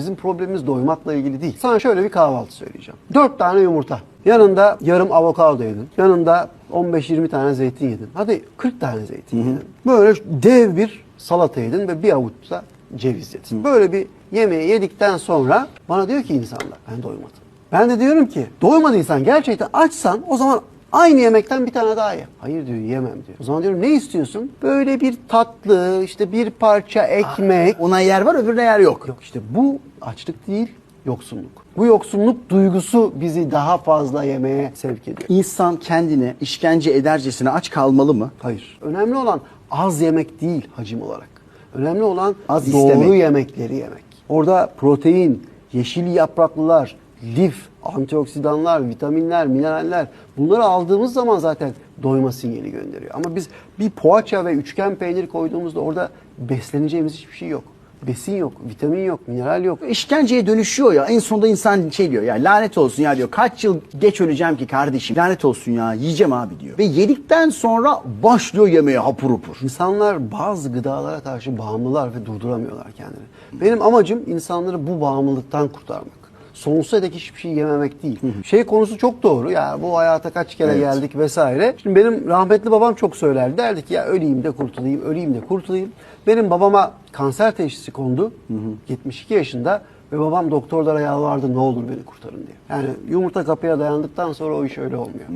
bizim problemimiz doymakla ilgili değil. Sana şöyle bir kahvaltı söyleyeceğim. 4 tane yumurta. Yanında yarım avokado yedin. Yanında 15-20 tane zeytin yedin. Hadi 40 tane zeytin yedin. Böyle dev bir salata yedin ve bir avuç da ceviz yedin. Böyle bir yemeği yedikten sonra bana diyor ki insanlar ben doymadım. Ben de diyorum ki doymadıysan gerçekten açsan o zaman aynı yemekten bir tane daha ye. Hayır diyor yemem diyor. O zaman diyorum ne istiyorsun? Böyle bir tatlı işte bir parça ekmek. Ona yer var öbürüne yer yok. Yok işte bu açlık değil yoksunluk. Bu yoksunluk duygusu bizi daha fazla yemeye sevk ediyor. İnsan kendini işkence edercesine aç kalmalı mı? Hayır. Önemli olan az yemek değil hacim olarak. Önemli olan Az doğru istemek. yemekleri yemek. Orada protein, yeşil yapraklılar, lif, antioksidanlar, vitaminler, mineraller bunları aldığımız zaman zaten doyma sinyali gönderiyor. Ama biz bir poğaça ve üçgen peynir koyduğumuzda orada besleneceğimiz hiçbir şey yok. Besin yok, vitamin yok, mineral yok. İşkenceye dönüşüyor ya. En sonunda insan şey diyor ya lanet olsun ya diyor. Kaç yıl geç öleceğim ki kardeşim. Lanet olsun ya yiyeceğim abi diyor. Ve yedikten sonra başlıyor yemeye hapur hapur. İnsanlar bazı gıdalara karşı bağımlılar ve durduramıyorlar kendini. Benim amacım insanları bu bağımlılıktan kurtarmak. Sonsuza dek hiçbir şey yememek değil. Şey konusu çok doğru. Ya bu hayata kaç kere Evet. geldik vesaire. Şimdi benim rahmetli babam çok söylerdi. Derdi ki ya öleyim de kurtulayım, öleyim de kurtulayım. Benim babama kanser teşhisi kondu. 72 yaşında ve babam doktorlara yalvardı ne olur beni kurtarın diye. Yani yumurta kapıya dayandıktan sonra o iş öyle olmuyor.